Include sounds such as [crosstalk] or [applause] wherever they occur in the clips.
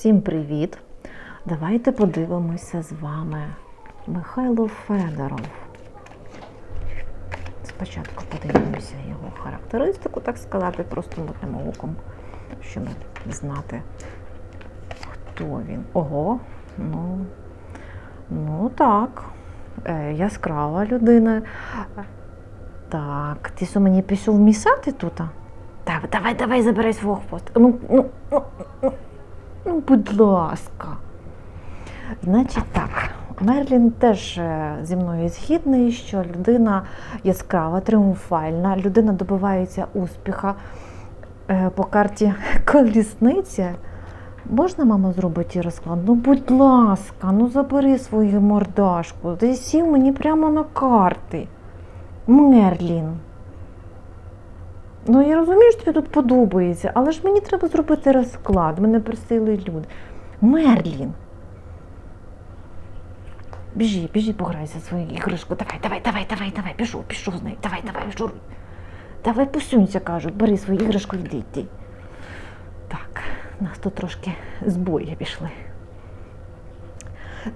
Всім привіт! Давайте подивимося з вами Михайло Федоров. Спочатку подивимося його характеристику, так сказати, просто мутним оком, щоб знати, хто він. Ого, ну, ну так, е, яскрава людина. Так, ти що мені пішов місати тут? Так, давай, давай, забирай свого хвоста. Ну, ну, ну, ну, ну, будь ласка. Значить так, Мерлін теж е, зі мною згідний, що людина яскрава, тріумфальна, людина добивається успіха Е, по карті [laughs] колісниці. Можна, мама, зробити розклад? Ну, будь ласка, ну забери свою мордашку. Ти сів мені прямо на карти. Мерлін. Ну, я розумію, що тобі тут подобається, але ж мені треба зробити розклад. Мене просили люди. Мерлін. Біжи, біжи, пограйся зі своєю іграшкою. Давай, давай, давай, давай, давай, пішов, пішов з нею. Давай, давай, журуй. Давай посунься, кажуть, бери свою іграшку і йди, йди. Так, у нас тут трошки збої пішли.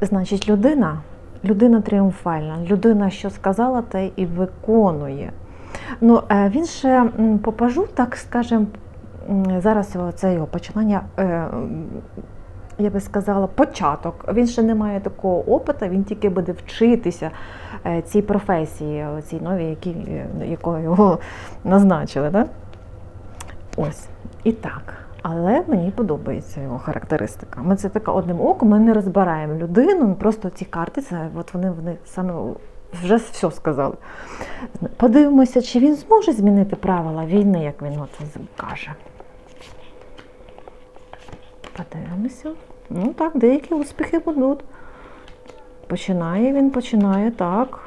Значить, людина, людина тріумфальна, людина, що сказала, те і виконує. Ну, е, він ще м, по пажу, так скажем, м, зараз це його починання, е, я би сказала, початок. Він ще не має такого опиту, він тільки буде вчитися е, цій професії, цій новій, якою його [laughs] назначили. Да? Ось. І так. Але мені подобається його характеристика. Ми це така одним оком, ми не розбираємо людину, просто ці карти, це от вони, вони саме вже все сказали. Подивимося, чи він зможе змінити правила війни, як він от каже. Подивимося. Ну так, деякі успіхи будуть. Починає він, починає так.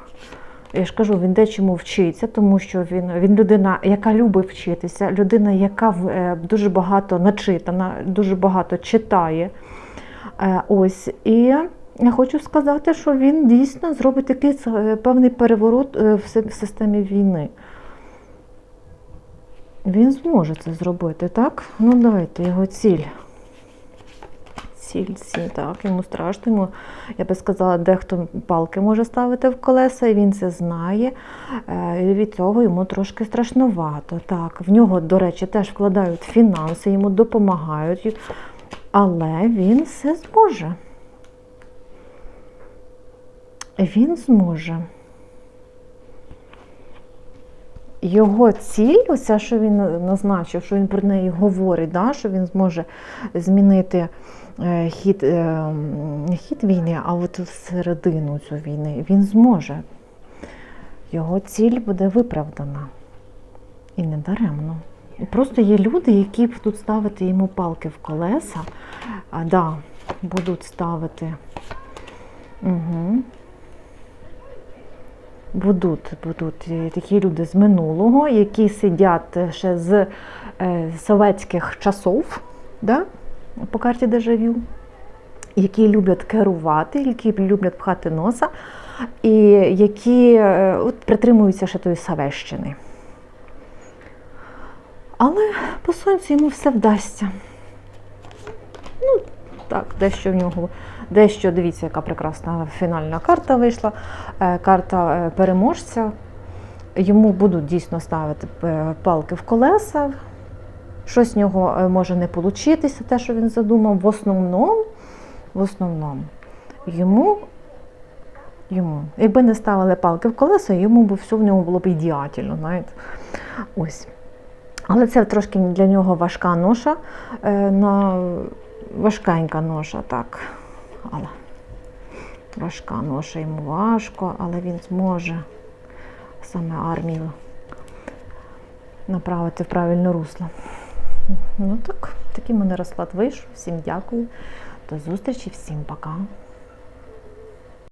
Я ж кажу, він дечому вчиться, тому що він, він людина, яка любить вчитися, людина, яка е, дуже багато начитана, дуже багато читає. Е, Ось. І я хочу сказати, що він дійсно зробить такий е, певний переворот е, в системі війни. Він зможе це зробити, так? Ну, давайте його ціль. Ціль, ціль, так, йому страшно. Йому, я би сказала, дехто палки може ставити в колеса, і він це знає. Е, І від цього йому трошки страшновато. Так, в нього, до речі, теж вкладають фінанси, йому допомагають, але він все зможе. Він зможе. Його ціль, оця, що він назначив, що він про неї говорить, да, що він зможе змінити е, хід, е, хід війни, а от середину цю війни, він зможе. Його ціль буде виправдана. І не даремно. Просто є люди, які будуть ставити йому палки в колеса, а да, будуть ставити. Угу. Будуть, будуть е, такі люди з минулого, які сидять ще з е, советських часов, да? по карті дежавю, які люблять керувати, які люблять пхати носа, і які е, от, притримуються ще тої Савещини. Але по сонцю йому все вдасться. Так, дещо в нього, дещо, дивіться, яка прекрасна фінальна карта вийшла. Е, Карта е, переможця. Йому будуть дійсно ставити е, палки в колеса. Щось в нього може не получитися, те, що він задумав. В основному, в основному, йому, йому, якби не ставили палки в колеса, йому б все в ньому було б ідеально, знаєте. Ось. Але це трошки для нього важка ноша, на важкенька ноша, так. Але важка ноша йому важко, але він зможе саме армію направити в правильне русло. Ну так, такий мене розклад вийшов. Всім дякую. До зустрічі, всім пока.